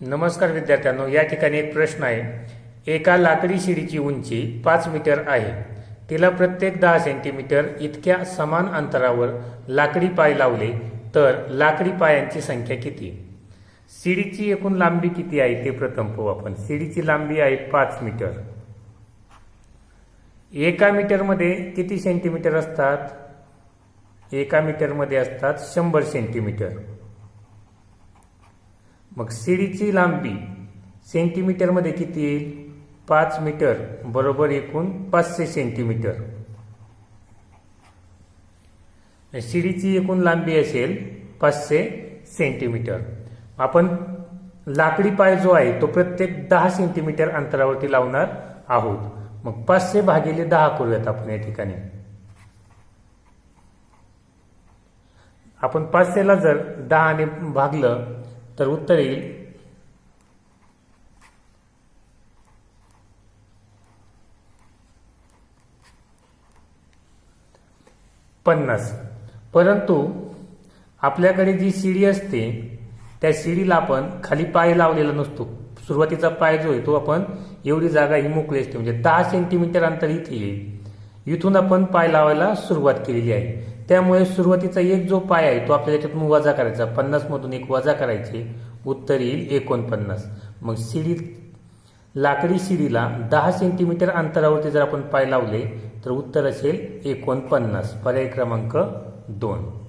नमस्कार विद्यार्थ्यांनो या ठिकाणी एक प्रश्न आहे. एका लाकडी शिडीची उंची पाच मीटर आहे. तिला प्रत्येक दहा सेंटीमीटर इतक्या समान अंतरावर लाकडी पाय लावले तर लाकडी पायांची संख्या किती? शिडीची एकूण लांबी किती आहे ते प्रथम पाहू आपण. शिडीची लांबी आहे पाच मीटर. एका मीटरमध्ये किती सेंटीमीटर असतात? एका मीटरमध्ये असतात शंभर सेंटीमीटर. मग शिडीची लांबी सेंटीमीटरमध्ये किती येईल? पाच मीटर बरोबर एकूण पाचशे सेंटीमीटर. म्हणजे शिडीची एकूण लांबी असेल पाचशे सेंटीमीटर. आपण लाकडी पाय जो आहे तो प्रत्येक दहा सेंटीमीटर अंतरावरती लावणार आहोत. मग पाचशे भागिले दहा करूयात आपण या ठिकाणी. आपण पाचशेला जर दहाने भागलं तर उत्तर येईल. पन्नास. परंतु आपल्याकडे जी शिडी असते त्या शिडीला आपण खाली पाय लावलेला नसतो. सुरुवातीचा पाय जो आहे तो आपण एवढी जागा ही मोकळी असते. म्हणजे दहा सेंटीमीटर अंतर इथे येईल. इथून आपण पाय लावायला सुरुवात केलेली आहे. त्यामुळे सुरुवातीचा एक जो पाय आहे तो आपल्याला याच्यातून वजा करायचा. पन्नास मधून एक वजा करायचे. उत्तर येईल एकोणपन्नास. मग शिडी लाकडी शिडीला दहा सेंटीमीटर अंतरावरती जर आपण पाय लावले तर उत्तर असेल एकोणपन्नास. पर्याय क्रमांक दोन.